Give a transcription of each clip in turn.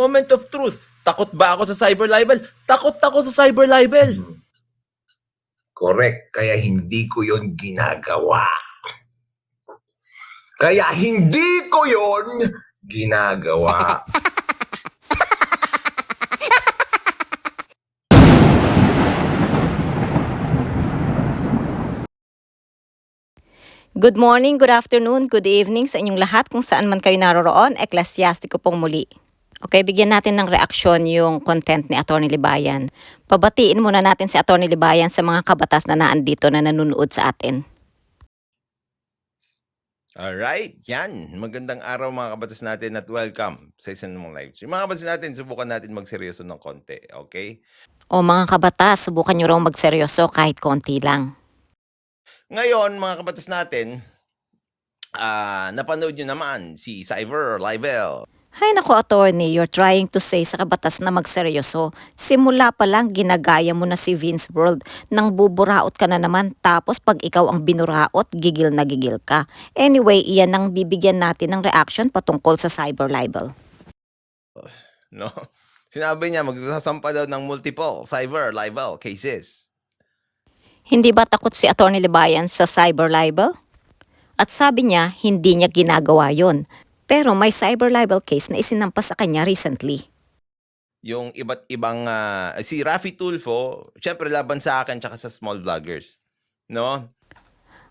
Moment of truth. Takot ba ako sa cyber libel? Takot ako sa cyber libel. Hmm. Correct. Kaya hindi ko yon ginagawa. Kaya hindi ko yon ginagawa. Good morning, good afternoon, good evening sa inyong lahat kung saan man kayo naroroon. Eklesiastiko pong muli. Okay, bigyan natin ng reaksyon yung content ni Attorney Libayan. Pabatiin muna natin si Attorney Libayan sa mga kabatas na naandito na nanonood sa atin. Alright, yan. Magandang araw mga kabatas natin at welcome sa isang mong live stream. Mga kabatas natin, subukan natin magseryoso ng konti, okay? O mga kabatas, subukan nyo raw magseryoso kahit konti lang. Ngayon, mga kabatas natin, ah napanood nyo naman si Cyber Libel. Hay nako, attorney, you're trying to say sa kabatas na magseryoso. Simula pa lang, ginagaya mo na si Vince World nang buburaot ka na naman tapos pag ikaw ang binuraot, gigil na gigil ka. Anyway, iyan ang bibigyan natin ng reaction patungkol sa cyber libel. No? Sinabi niya, magsasampa daw ng multiple cyber libel cases. Hindi ba takot si Attorney Libayan sa cyber libel? At sabi niya, hindi niya ginagawa yon. Pero may cyber libel case na isinampas sa kanya recently. Yung iba't ibang, ah, si Rafi Tulfo, syempre laban sa akin tsaka sa small vloggers. No?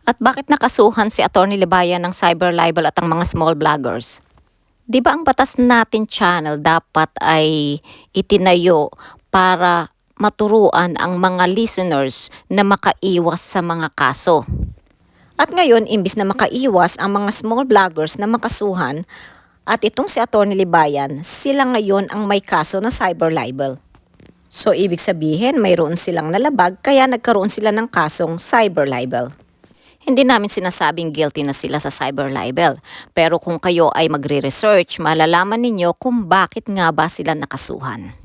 At bakit nakasuhan si Attorney Libayan ng cyber libel at ang mga small vloggers? Di ba ang batas natin channel dapat ay itinayo para maturuan ang mga listeners na makaiwas sa mga kaso? At ngayon, imbis na makaiwas ang mga small vloggers na makasuhan, at itong si Attorney Libayan, sila ngayon ang may kaso na cyber libel. So, ibig sabihin, mayroon silang nalabag kaya nagkaroon sila ng kasong cyber libel. Hindi namin sinasabing guilty na sila sa cyber libel. Pero kung kayo ay magre-research, malalaman ninyo kung bakit nga ba sila nakasuhan.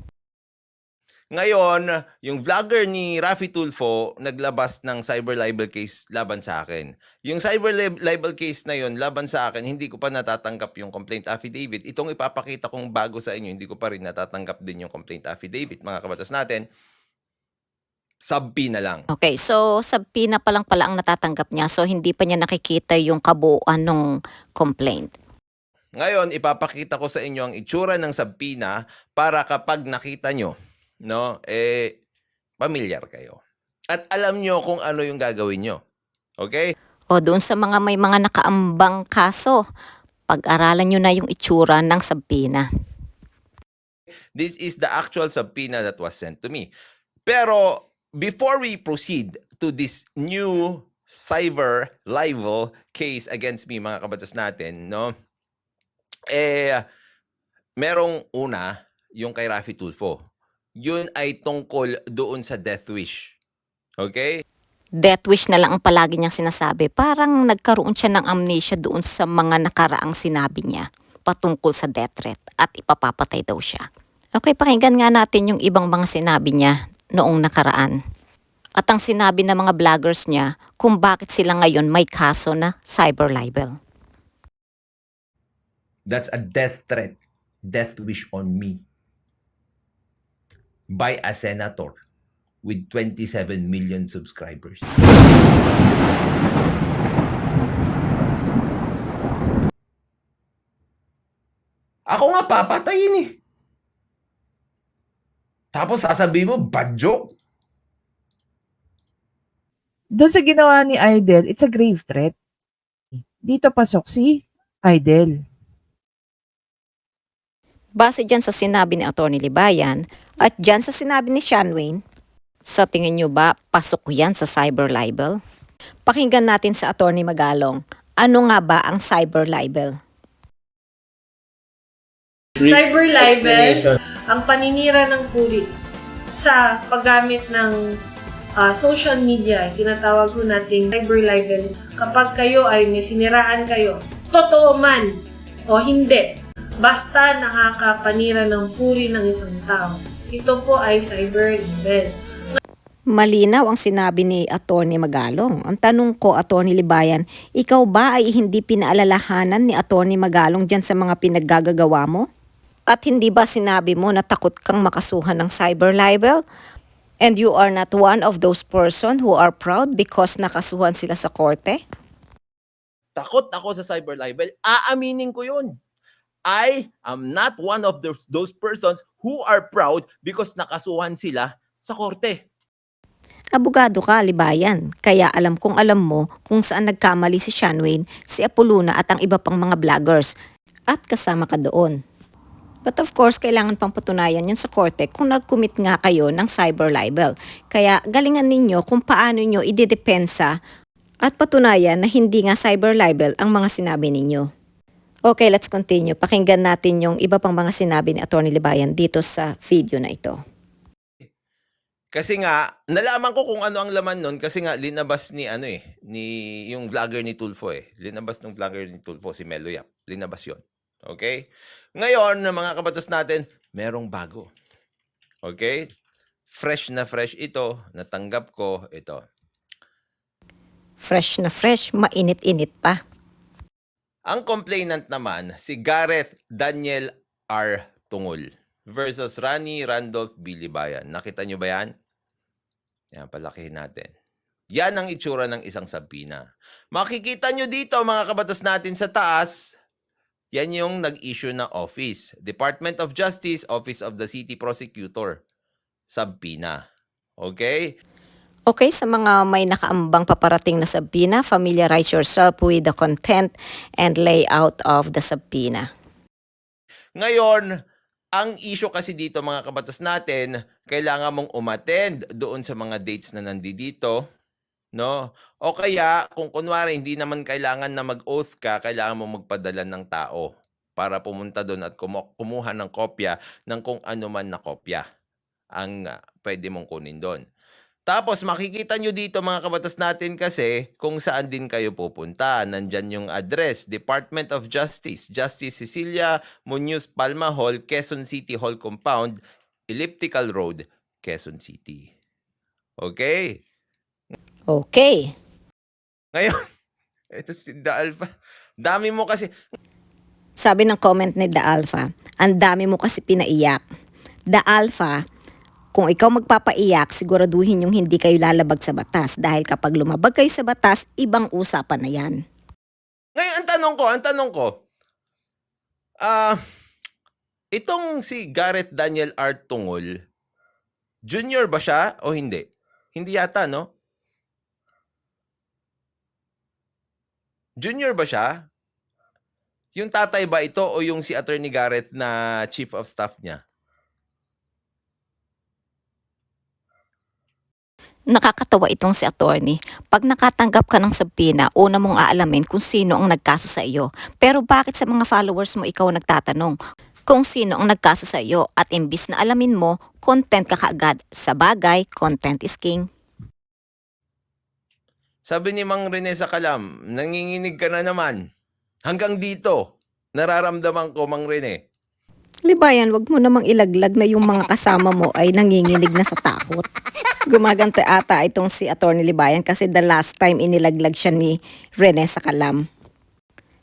Ngayon, yung vlogger ni Rafi Tulfo naglabas ng cyber libel case laban sa akin. Yung cyber lib- libel case na yon laban sa akin, hindi ko pa natatanggap yung complaint affidavit. Itong ipapakita kong bago sa inyo, hindi ko pa rin natatanggap din yung complaint affidavit. Mga kabatas natin, sub-P na lang. Okay, so sa PINA pa lang pala ang natatanggap niya. So, hindi pa niya nakikita yung kabuuan ng complaint. Ngayon, ipapakita ko sa inyo ang itsura ng subpina para kapag nakita nyo, no, eh, pamilyar kayo. At alam nyo kung ano yung gagawin nyo. Okay? O doon sa mga may mga nakaambang kaso, pag-aralan nyo na yung itsura ng sabpina. This is the actual subpoena that was sent to me. Pero before we proceed to this new cyber libel case against me, mga kabatas natin, no? Eh, merong una, yung kay Rafi Tulfo. Yun ay tungkol doon sa death wish. Okay? Death wish na lang ang palagi niyang sinasabi. Parang nagkaroon siya ng amnesia doon sa mga nakaraang sinabi niya patungkol sa death threat at ipapapatay daw siya. Okay, pakinggan nga natin yung ibang mga sinabi niya noong nakaraan. At ang sinabi ng mga vloggers niya kung bakit sila ngayon may kaso na cyber libel. That's a death threat, death wish on me by a senator with 27 million subscribers. Ako nga papatayin eh. Tapos sasabihin mo, bad joke. Doon sa ginawa ni Idol, it's a grave threat. Dito pasok si Idol. Base dyan sa sinabi ni Atty. Libayan at dyan sa sinabi ni Sean Wayne, sa tingin nyo ba pasok yan sa cyber libel? Pakinggan natin sa Atty. Magalong, ano nga ba ang cyber libel? Cyber libel, ang paninira ng puri sa paggamit ng ah, social media, tinatawag ko nating cyber libel. Kapag kayo ay may siniraan kayo, totoo man o hindi, basta nakakapanira ng puri ng isang tao. Ito po ay cyber libel. Malinaw ang sinabi ni Atty. Magalong. Ang tanong ko, Atty. Libayan, ikaw ba ay hindi pinaalalahanan ni Atty. Magalong dyan sa mga pinaggagawa mo? At hindi ba sinabi mo na takot kang makasuhan ng cyber libel? And you are not one of those person who are proud because nakasuhan sila sa korte? Takot ako sa cyber libel. Aaminin ko yun. I am not one of those, those persons who are proud because nakasuhan sila sa korte. Abogado ka, libayan. Kaya alam kong alam mo kung saan nagkamali si Sean si Apoluna at ang iba pang mga vloggers. At kasama ka doon. But of course, kailangan pang patunayan yan sa korte kung nag-commit nga kayo ng cyber libel. Kaya galingan ninyo kung paano nyo idedepensa at patunayan na hindi nga cyber libel ang mga sinabi ninyo. Okay, let's continue. Pakinggan natin yung iba pang mga sinabi ni Atty. Libayan dito sa video na ito. Kasi nga, nalaman ko kung ano ang laman nun kasi nga linabas ni ano eh, ni yung vlogger ni Tulfo eh. Linabas ng vlogger ni Tulfo si Melo Yap. Linabas 'yon. Okay? Ngayon, ng mga kabatas natin, merong bago. Okay? Fresh na fresh ito, natanggap ko ito. Fresh na fresh, mainit-init pa. Ang complainant naman, si Gareth Daniel R. Tungol versus Rani Randolph Bilibayan. Nakita nyo ba yan? Yan, palakihin natin. Yan ang itsura ng isang sabina. Makikita nyo dito, mga kabatas natin sa taas, yan yung nag-issue na office. Department of Justice, Office of the City Prosecutor. Sabina. Okay? Okay, sa mga may nakaambang paparating na sabina, familiarize yourself with the content and layout of the sabina. Ngayon, ang issue kasi dito mga kabatas natin, kailangan mong umattend doon sa mga dates na nandito, no? O kaya, kung kunwari hindi naman kailangan na mag-oath ka, kailangan mong magpadala ng tao para pumunta doon at kumu- kumuha ng kopya ng kung ano man na kopya ang ah, pwede mong kunin doon. Tapos makikita nyo dito mga kabatas natin kasi kung saan din kayo pupunta. Nandyan yung address, Department of Justice, Justice Cecilia Munoz Palma Hall, Quezon City Hall Compound, Elliptical Road, Quezon City. Okay? Okay. Ngayon, ito si Da Alpha. Dami mo kasi, Sabi ng comment ni The Alpha, ang dami mo kasi pinaiyak. The Alpha, kung ikaw magpapaiyak, siguraduhin yung hindi kayo lalabag sa batas. Dahil kapag lumabag kayo sa batas, ibang usapan na yan. Ngayon, ang tanong ko, ang tanong ko, ah, itong si Gareth Daniel R. Tungol, junior ba siya o hindi? Hindi yata, no? Junior ba siya? Yung tatay ba ito o yung si Attorney Garrett na chief of staff niya? Nakakatawa itong si attorney. Pag nakatanggap ka ng sabina, una mong aalamin kung sino ang nagkaso sa iyo. Pero bakit sa mga followers mo ikaw nagtatanong kung sino ang nagkaso sa iyo at imbis na alamin mo, content ka kaagad. Sa bagay, content is king. Sabi ni Mang Rene sa Kalam, nanginginig ka na naman. Hanggang dito, nararamdaman ko, Mang Rene. Libayan, wag mo namang ilaglag na yung mga kasama mo ay nanginginig na sa takot. Gumagante ata itong si Attorney Libayan kasi the last time inilaglag siya ni Rene sa kalam.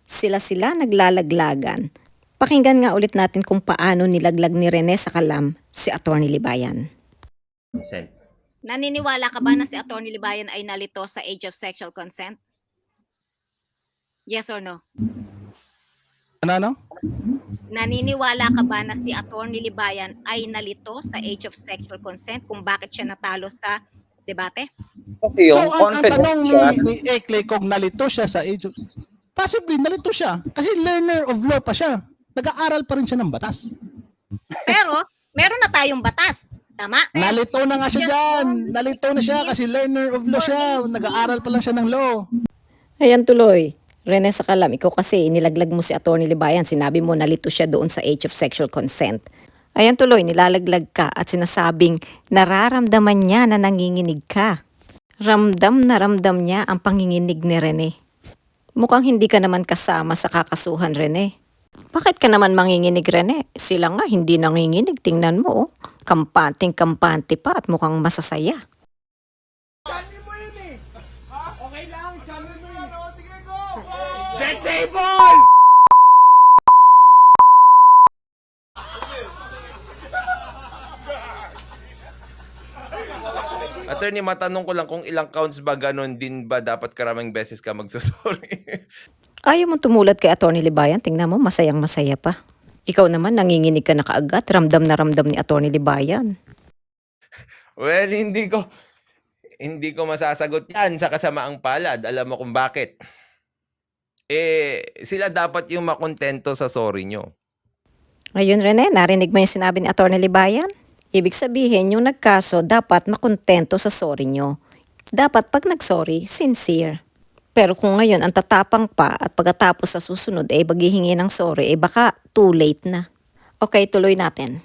Sila-sila naglalaglagan. Pakinggan nga ulit natin kung paano nilaglag ni Rene sa kalam si Attorney Libayan. Consent. Naniniwala ka ba na si Attorney Libayan ay nalito sa age of sexual consent? Yes or no? Ano, ano? Naniniwala ka ba na si Attorney Libayan ay nalito sa age of sexual consent kung bakit siya natalo sa debate? Kasi yung so, ang, ang tanong ni, siya, ni Ekle kung nalito siya sa age of... Possibly, nalito siya. Kasi learner of law pa siya. Nag-aaral pa rin siya ng batas. Pero, meron na tayong batas. Tama? Nalito na nga siya dyan. Nalito na siya kasi learner of law siya. Nag-aaral pa lang siya ng law. Ayan tuloy. Rene Sakalam, ikaw kasi nilaglag mo si Attorney Libayan. Sinabi mo nalito siya doon sa age of sexual consent. Ayan tuloy, nilalaglag ka at sinasabing nararamdaman niya na nanginginig ka. Ramdam na ramdam niya ang panginginig ni Rene. Mukhang hindi ka naman kasama sa kakasuhan, Rene. Bakit ka naman manginginig, Rene? Sila nga hindi nanginginig. Tingnan mo, oh. Kampanting-kampante pa at mukhang masasaya. people! Attorney, matanong ko lang kung ilang counts ba ganun din ba dapat karaming beses ka magsusorry? Ayaw mong tumulat kay Attorney Libayan, tingnan mo, masayang masaya pa. Ikaw naman, nanginginig ka na kaagat, ramdam na ramdam ni Attorney Libayan. Well, hindi ko, hindi ko masasagot yan sa kasamaang palad. Alam mo kung bakit. Eh, sila dapat yung makontento sa sorry nyo. Ayun, Rene, narinig mo yung sinabi ni Atty. Libayan? Ibig sabihin, yung nagkaso, dapat makontento sa sorry nyo. Dapat pag nagsorry, sincere. Pero kung ngayon ang tatapang pa at pagkatapos sa susunod ay maghihingi ng sorry, eh baka too late na. Okay, tuloy natin.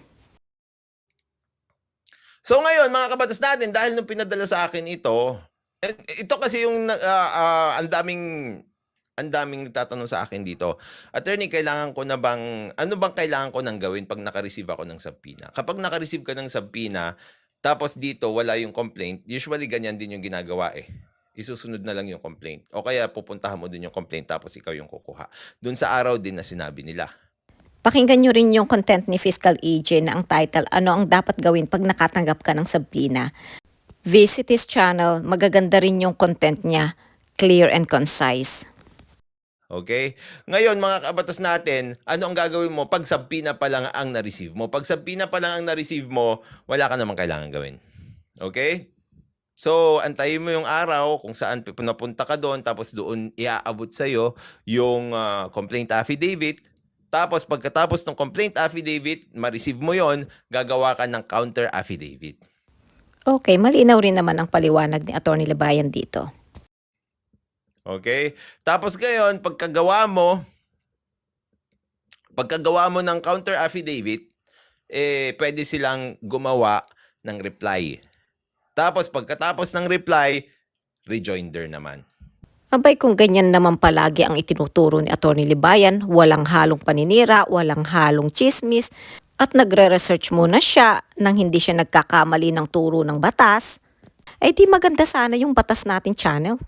So ngayon, mga kabatas natin, dahil nung pinadala sa akin ito, eh, ito kasi yung ah, ah, ang daming ang daming nagtatanong sa akin dito. Attorney, kailangan ko na bang, ano bang kailangan ko nang gawin pag naka-receive ako ng subpoena? Kapag naka-receive ka ng subpoena, tapos dito wala yung complaint, usually ganyan din yung ginagawa eh. Isusunod na lang yung complaint. O kaya pupuntahan mo din yung complaint tapos ikaw yung kukuha. Doon sa araw din na sinabi nila. Pakinggan nyo rin yung content ni Fiscal AJ na ang title, Ano ang dapat gawin pag nakatanggap ka ng subpoena. Visit his channel, magaganda rin yung content niya, clear and concise. Okay? Ngayon, mga kabatas natin, ano ang gagawin mo pag subpoena pa lang ang na-receive mo? Pag subpoena pa lang ang na-receive mo, wala ka naman kailangan gawin. Okay? So, antayin mo yung araw kung saan napunta ka doon, tapos doon iaabot sa'yo yung ah, complaint affidavit. Tapos, pagkatapos ng complaint affidavit, ma-receive mo yon gagawa ka ng counter affidavit. Okay, malinaw rin naman ang paliwanag ni Atty. Libayan dito. Okay? Tapos ngayon, pagkagawa mo, pagkagawa mo ng counter affidavit, eh, pwede silang gumawa ng reply. Tapos pagkatapos ng reply, rejoinder naman. Abay kung ganyan naman palagi ang itinuturo ni Atty. Libayan, walang halong paninira, walang halong chismis, at nagre-research muna siya nang hindi siya nagkakamali ng turo ng batas, ay di maganda sana yung batas natin channel.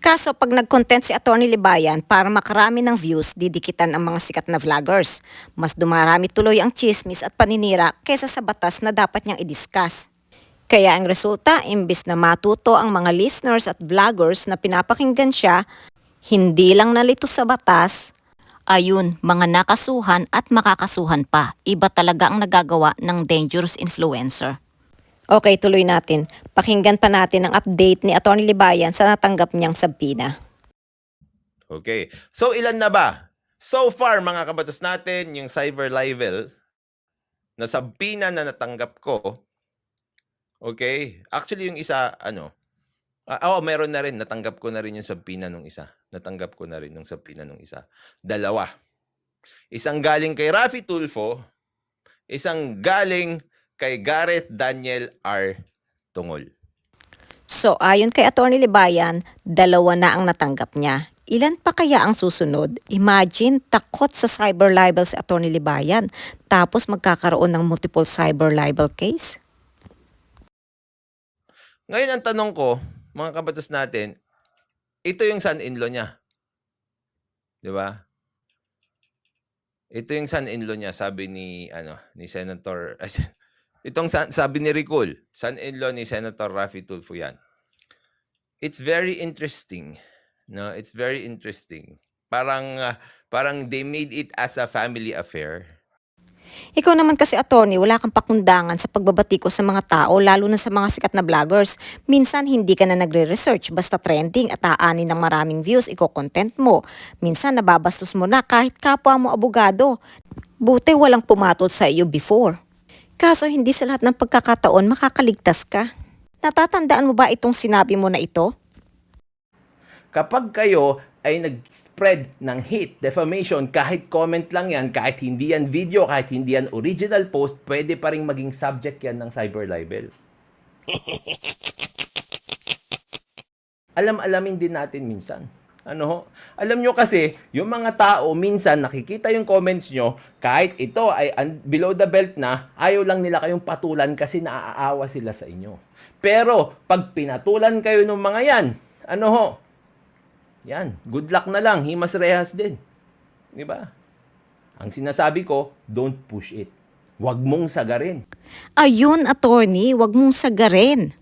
Kaso pag nag-content si Atty. Libayan para makarami ng views, didikitan ang mga sikat na vloggers. Mas dumarami tuloy ang chismis at paninira kaysa sa batas na dapat niyang i-discuss. Kaya ang resulta, imbis na matuto ang mga listeners at vloggers na pinapakinggan siya, hindi lang nalito sa batas, ayun, mga nakasuhan at makakasuhan pa. Iba talaga ang nagagawa ng dangerous influencer. Okay, tuloy natin. Pakinggan pa natin ang update ni Atty. Libayan sa natanggap niyang sabpina. Okay. So ilan na ba? So far, mga kabatas natin, yung cyber libel na sabina na natanggap ko, okay, actually yung isa, ano, ah, oh, meron na rin, natanggap ko na rin yung sabina nung isa. Natanggap ko na rin yung sabina nung isa. Dalawa. Isang galing kay Rafi Tulfo, isang galing kay Gareth Daniel R. Tungol. So ayon kay Atty. Libayan, dalawa na ang natanggap niya. Ilan pa kaya ang susunod? Imagine, takot sa cyber libel si Atty. Libayan. Tapos magkakaroon ng multiple cyber libel case? Ngayon ang tanong ko, mga kabatas natin, ito yung son-in-law niya. 'Di ba? Ito yung son-in-law niya, sabi ni ano, ni Senator ay, sen- Itong sabi ni Ricol, son-in-law ni Senator Rafi Tulfo yan. It's very interesting. No, it's very interesting. Parang ah, parang they made it as a family affair. Ikaw naman kasi attorney, wala kang pakundangan sa pagbabati ko sa mga tao, lalo na sa mga sikat na vloggers. Minsan hindi ka na nagre-research, basta trending at aanin ng maraming views, iko-content mo. Minsan nababastos mo na kahit kapwa mo abogado. Buti walang pumatol sa iyo before. Kaso hindi sa lahat ng pagkakataon makakaligtas ka. Natatandaan mo ba itong sinabi mo na ito? kapag kayo ay nag-spread ng hate, defamation, kahit comment lang yan, kahit hindi yan video, kahit hindi yan original post, pwede pa rin maging subject yan ng cyber libel. Alam-alamin din natin minsan. Ano? Alam nyo kasi, yung mga tao minsan nakikita yung comments nyo, kahit ito ay below the belt na, ayaw lang nila kayong patulan kasi naaawa sila sa inyo. Pero, pag pinatulan kayo ng mga yan, ano ho? Yan, good luck na lang, himas rehas din. 'Di ba? Ang sinasabi ko, don't push it. Huwag mong sagarin. Ayun, attorney, wag mong sagarin.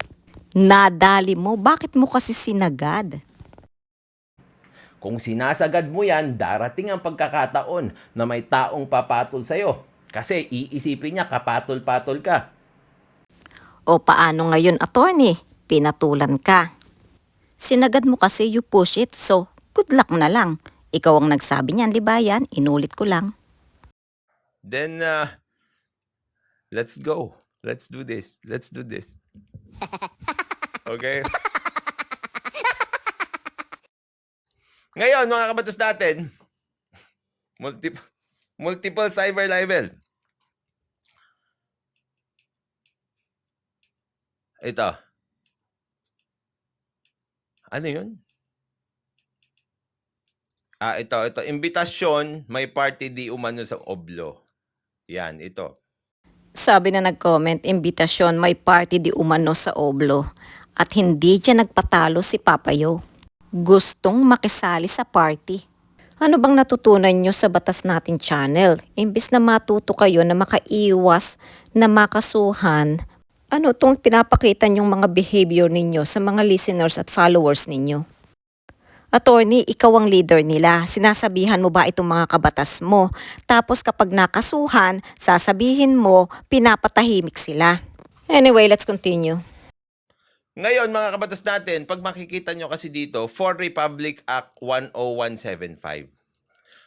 Nadali mo, bakit mo kasi sinagad? Kung sinasagad mo yan, darating ang pagkakataon na may taong papatol sa'yo. Kasi iisipin niya kapatol-patol ka. O paano ngayon, attorney? Pinatulan ka. Sinagad mo kasi you push it, so good luck na lang. Ikaw ang nagsabi niyan, libayan, inulit ko lang. Then, uh, let's go. Let's do this. Let's do this. Okay? Ngayon, mga kabatas natin, multiple, multiple cyber libel. Ito. Ano yun? Ah, ito, ito. Imbitasyon, may party di umano sa Oblo. Yan, ito. Sabi na nag-comment, imbitasyon may party di umano sa Oblo at hindi dyan nagpatalo si Papayo. Gustong makisali sa party. Ano bang natutunan nyo sa Batas Natin channel? Imbis na matuto kayo na makaiwas na makasuhan, ano tong pinapakita nyong mga behavior ninyo sa mga listeners at followers ninyo? Attorney, ikaw ang leader nila. Sinasabihan mo ba itong mga kabatas mo? Tapos kapag nakasuhan, sasabihin mo, pinapatahimik sila. Anyway, let's continue. Ngayon, mga kabatas natin, pag makikita nyo kasi dito, For Republic Act 10175.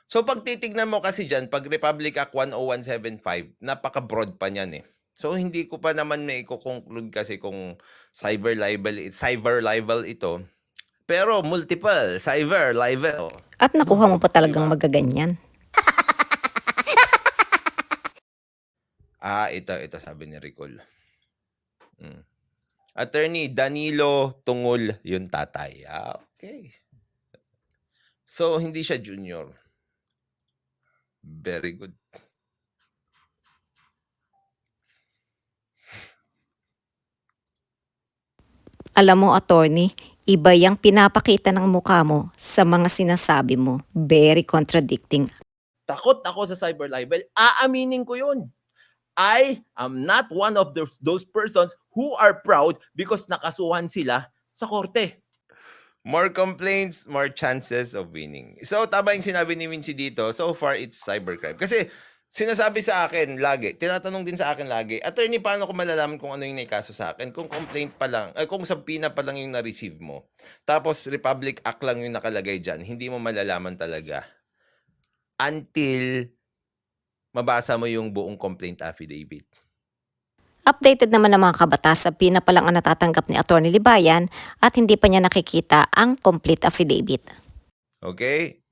So, pag titignan mo kasi dyan, pag Republic Act 10175, napaka-broad pa niyan eh. So, hindi ko pa naman may conclude kasi kung cyber libel, cyber libel ito. Pero multiple cyber libel. At nakuha mo pa talagang Diba? magaganyan. Ah, ito, ito sabi ni Ricol. Mm. Attorney Danilo Tungol yung tatay. Ah, okay. So, hindi siya junior. Very good. Alam mo, attorney, iba yung pinapakita ng mukha mo sa mga sinasabi mo. Very contradicting. Takot ako sa cyber libel. Aaminin ko yun. I am not one of those, those persons who are proud because nakasuhan sila sa korte. More complaints, more chances of winning. So, tama yung sinabi ni Vinci dito. So far, it's cybercrime. Kasi, sinasabi sa akin lagi, tinatanong din sa akin lagi, attorney, paano ko malalaman kung ano yung naikaso sa akin? Kung complaint pa lang, eh, kung sabina pa lang yung na-receive mo, tapos Republic Act lang yung nakalagay dyan, hindi mo malalaman talaga until mabasa mo yung buong complaint affidavit. Updated naman ng mga kabatas sa pina pa lang ang natatanggap ni Attorney Libayan at hindi pa niya nakikita ang complete affidavit. Okay?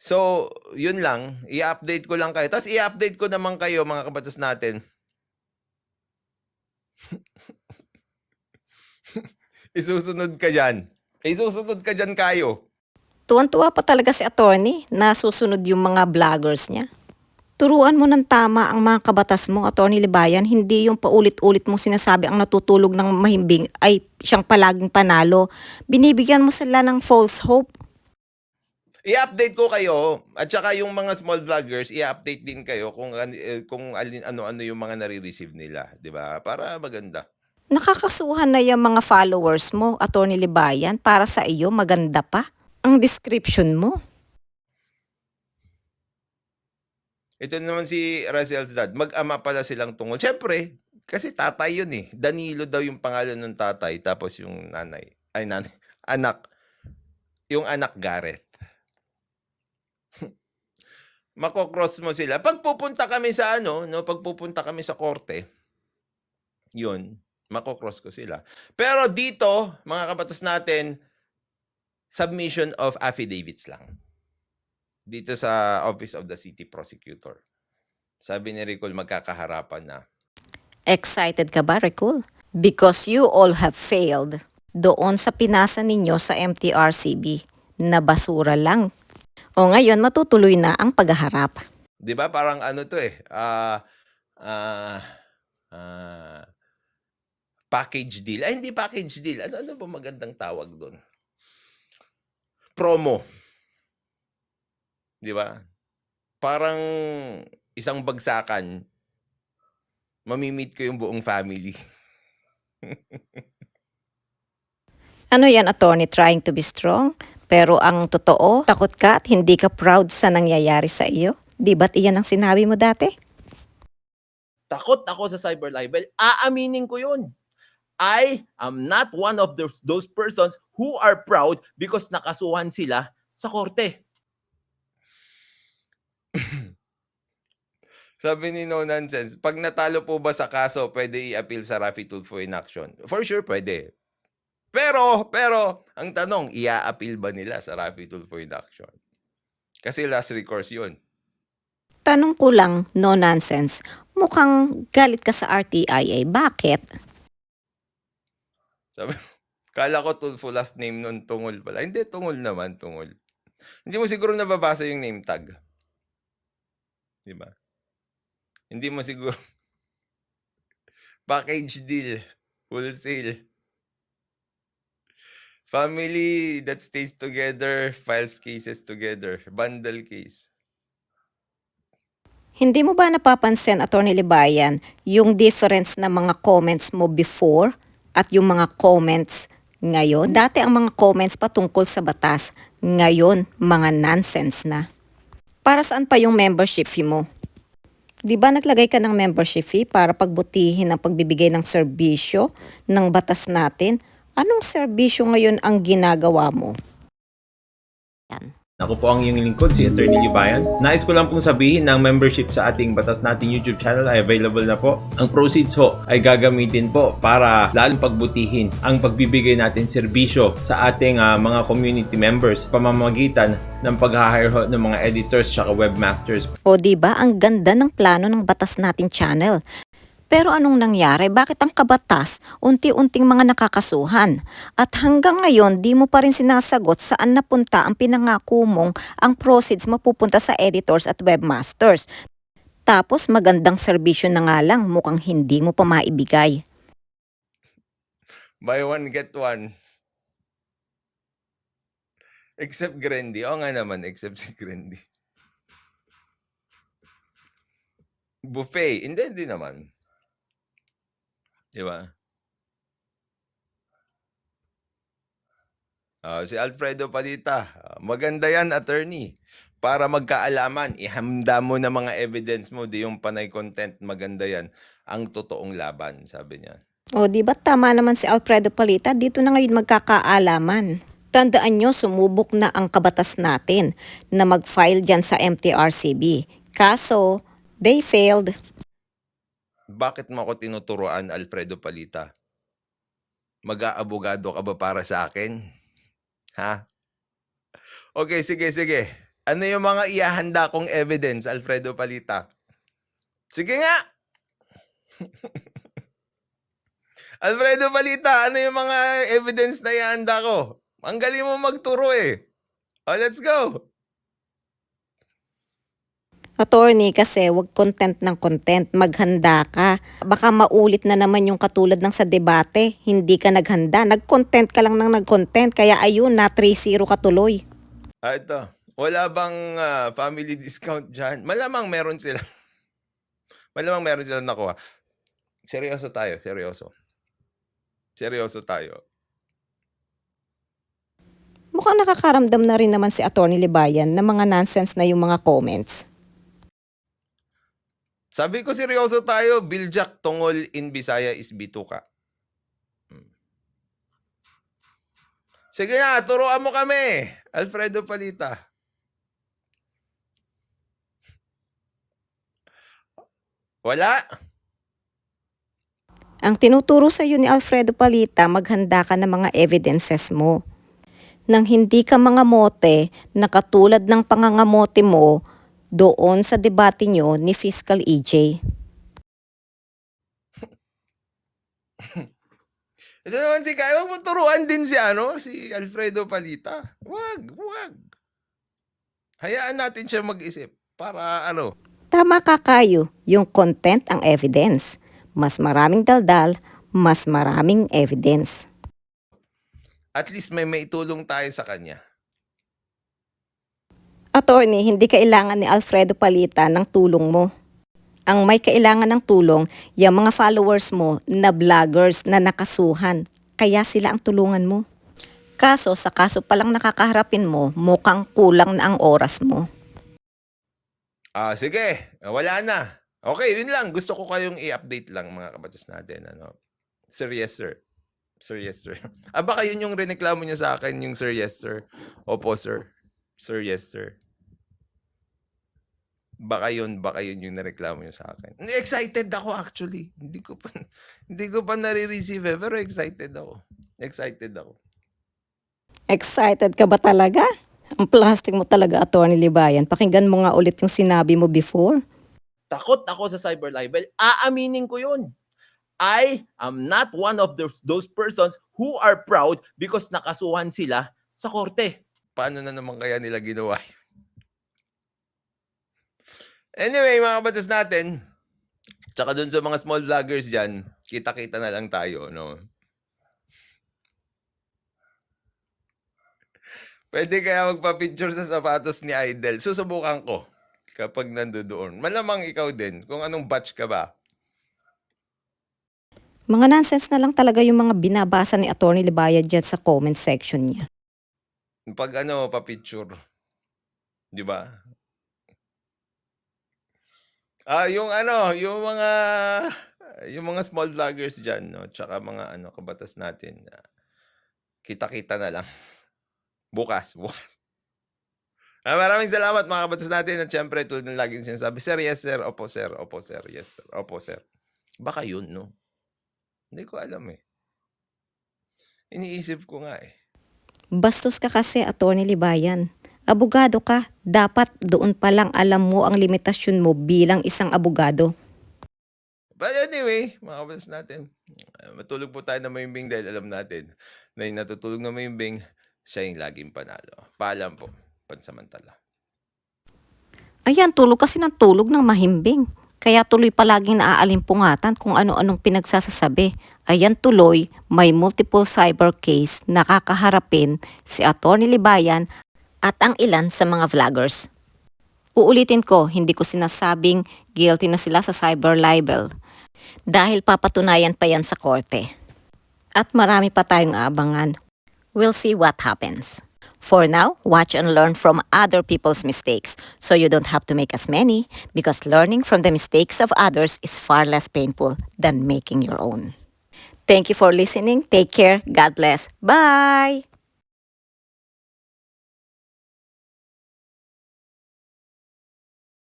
So, yun lang. I-update ko lang kayo. Tapos i-update ko naman kayo, mga kabatas natin. Isusunod ka dyan. Isusunod ka dyan kayo. Tuwan-tuwa pa talaga si Attorney na susunod yung mga vloggers niya. Turuan mo ng tama ang mga kabatas mo, Attorney Libayan, hindi yung paulit-ulit mong sinasabi ang natutulog ng mahimbing ay siyang palaging panalo. Binibigyan mo sila ng false hope. I-update ko kayo at saka yung mga small vloggers, i-update din kayo kung eh, kung alin ano-ano yung mga nare-receive nila, 'di ba? Para maganda. Nakakasuhan na yung mga followers mo, Attorney Libayan, para sa iyo maganda pa. Ang description mo. Ito naman si Razel's dad. Mag-ama pala silang tungol. Siyempre, kasi tatay yun eh. Danilo daw yung pangalan ng tatay. Tapos yung nanay. Ay, nanay. Anak. Yung anak Gareth. Makokross mo sila. Pag pupunta kami sa ano, no, pag pupunta kami sa korte, yun, makokross ko sila. Pero dito, mga kabatas natin, submission of affidavits lang dito sa Office of the City Prosecutor. Sabi ni Ricol, magkakaharapan na. Excited ka ba, Recul? Because you all have failed doon sa pinasa ninyo sa MTRCB na basura lang. O ngayon, matutuloy na ang paghaharap. 'Di ba parang ano to eh, ah ah ah, package deal. Ay, hindi package deal. Ano ano ba magandang tawag doon? Promo. 'Di ba? Parang isang bagsakan mamimit ko yung buong family. Ano yan, attorney, trying to be strong? Pero ang totoo, takot ka at hindi ka proud sa nangyayari sa iyo? Di ba't iyan ang sinabi mo dati? Takot ako sa cyber libel. Aaminin ko yun. I am not one of those, those persons who are proud because nakasuhan sila sa korte. Sabi ni No Nonsense, pag natalo po ba sa kaso, pwede i-appeal sa Rafi Tulfo in action? For sure, pwede. Pero, pero, ang tanong, ia-appeal ba nila sa Rafi Tulfo in action? Kasi last recourse yun. Tanong ko lang, no nonsense. Mukhang galit ka sa RTIA. Bakit? Sabi, kala ko Tulfo last name nun tungol pala. Hindi, tungol naman, tungol. Hindi mo siguro nababasa yung name tag. Di ba? Hindi mo siguro. Package deal. Wholesale. Family that stays together, files cases together. Bundle case. Hindi mo ba napapansin, Attorney Libayan, yung difference ng mga comments mo before at yung mga comments ngayon? Dati ang mga comments patungkol sa batas, ngayon mga nonsense na. Para saan pa yung membership fee mo? Di ba naglagay ka ng membership fee para pagbutihin ang pagbibigay ng serbisyo ng batas natin? Anong serbisyo ngayon ang ginagawa mo? Ako po ang iyong lingkod, si Attorney Libayan. Nais ko lang pong sabihin na ang membership sa ating Batas Natin YouTube channel ay available na po. Ang proceeds ho ay gagamitin po para lalong pagbutihin ang pagbibigay natin serbisyo sa ating ah, mga community members pamamagitan ng pag-hire ho ng mga editors at webmasters O ba ang ganda ng plano ng batas natin channel. Pero anong nangyari? Bakit ang kabatas unti-unting mga nakakasuhan? At hanggang ngayon, di mo pa rin sinasagot saan napunta ang pinangako mong ang proceeds mapupunta sa editors at webmasters. Tapos magandang serbisyo na nga lang mukhang hindi mo pa maibigay. Buy one, get one. Except Grandy. Oo nga naman, except si Grandy. Buffet. Hindi, hindi naman. Di ba? Ah, si Alfredo Palita. ah, Maganda yan, attorney. Para magkaalaman, ihamda mo na mga evidence mo, di yung panay content, maganda yan. Ang totoong laban, sabi niya. O di ba tama naman si Alfredo Palita? Dito na ngayon magkakaalaman. Tandaan nyo, sumubok na ang kabatas natin na mag-file dyan sa MTRCB. Kaso, they failed. Bakit mo ako tinuturoan, Alfredo Palita? Mag-aabogado ka ba para sa akin? Ha? Okay, sige, sige. Ano yung mga iahanda kong evidence, Alfredo Palita? Sige nga! Alfredo Palita, ano yung mga evidence na ihanda ko? Ang galing mo magturo eh. Oh, let's go. Attorney, kasi wag content ng content, maghanda ka. Baka maulit na naman yung katulad ng sa debate, hindi ka naghanda. Nag-content ka lang ng nag-content, kaya ayun, na 3-0 ka tuloy. Ah, ito. Wala bang ah, family discount dyan? Malamang meron sila. Malamang meron sila nakuha. Seryoso tayo, seryoso. Seryoso tayo. Mukhang nakakaramdam na rin naman si Attorney Libayan ng mga nonsense na yung mga comments. Sabi ko seryoso tayo, Biljak Tungol in Bisaya is bituka. Hmm. Sige na, turuan mo kami. Alfredo Palita. Wala. Ang tinuturo sa iyo ni Alfredo Palita, maghanda ka ng mga evidences mo. Nang hindi ka mga mote na katulad ng pangangamote mo doon sa debate nyo ni Fiscal EJ. Ito naman si Kaya, huwag mo turuan din si ano, si Alfredo Palita. Wag, wag. Hayaan natin siya mag-isip para ano. Tama ka kayo, yung content ang evidence. Mas maraming daldal, mas maraming evidence. At least may maitulong tayo sa kanya. Attorney, hindi kailangan ni Alfredo Palita ng tulong mo. ang may kailangan ng tulong, yung mga followers mo na vloggers na nakasuhan. Kaya sila ang tulungan mo. Kaso sa kaso palang nakakaharapin mo, mukhang kulang na ang oras mo. Ah, sige. Wala na. Okay, yun lang. Gusto ko kayong i-update lang mga kabatas natin. Ano? Sir, yes, sir. Sir, yes, sir. Ah, baka yun yung rineklamo nyo sa akin, yung sir, yes, sir. Opo, sir. Sir, yes, sir. Baka yun, baka yun yung nareklamo nyo sa akin. Excited ako actually. Hindi ko pa, hindi ko pa nare-receive eh, pero excited ako. Excited ako. Excited ka ba talaga? Ang plastic mo talaga, Atty. Libayan. Pakinggan mo nga ulit yung sinabi mo before. Takot ako sa cyber libel. Aaminin ko yun. I am not one of those, those persons who are proud because nakasuhan sila sa korte. paano na naman kaya nila ginawa yun? Anyway, mga kabatas natin, tsaka dun sa mga small vloggers dyan, kita-kita na lang tayo, no? Pwede kaya magpa-picture sa sapatos ni Idol. Susubukan ko kapag nandoon. Malamang ikaw din, kung anong batch ka ba. Mga nonsense na lang talaga yung mga binabasa ni Atty. Libayan dyan sa comment section niya. Pag ano, pa-picture. Di ba? Ah, yung ano, yung mga yung mga small vloggers diyan, no, tsaka mga ano kabatas natin. ah, kita-kita na lang. Bukas, bukas. Ah, maraming salamat mga kabatas natin at syempre tulad ng laging sinasabi, sir, yes sir, opo sir, opo sir, yes sir, opo sir. Baka yun, no? Hindi ko alam eh. Iniisip ko nga eh. Bastos ka kasi, Atty. Libayan. Abogado ka, dapat doon pa lang alam mo ang limitasyon mo bilang isang abogado. But anyway, mga kabatas natin, uh, matulog po tayo na mayimbing dahil alam natin na yung natutulog na mayimbing, siya yung laging panalo. Paalam po, pansamantala. Ayan, tulog kasi ng tulog ng mahimbing. Kaya tuloy palaging naaaalimpungatan kung ano-anong pinagsasasabi. Ayan tuloy, may multiple cyber case na kakaharapin si Atty. Libayan at ang ilan sa mga vloggers. Uulitin ko, hindi ko sinasabing guilty na sila sa cyber libel dahil papatunayan pa yan sa korte. At marami pa tayong aabangan. We'll see what happens. For now, watch and learn from other people's mistakes so you don't have to make as many because learning from the mistakes of others is far less painful than making your own. Thank you for listening. Take care. God bless. Bye.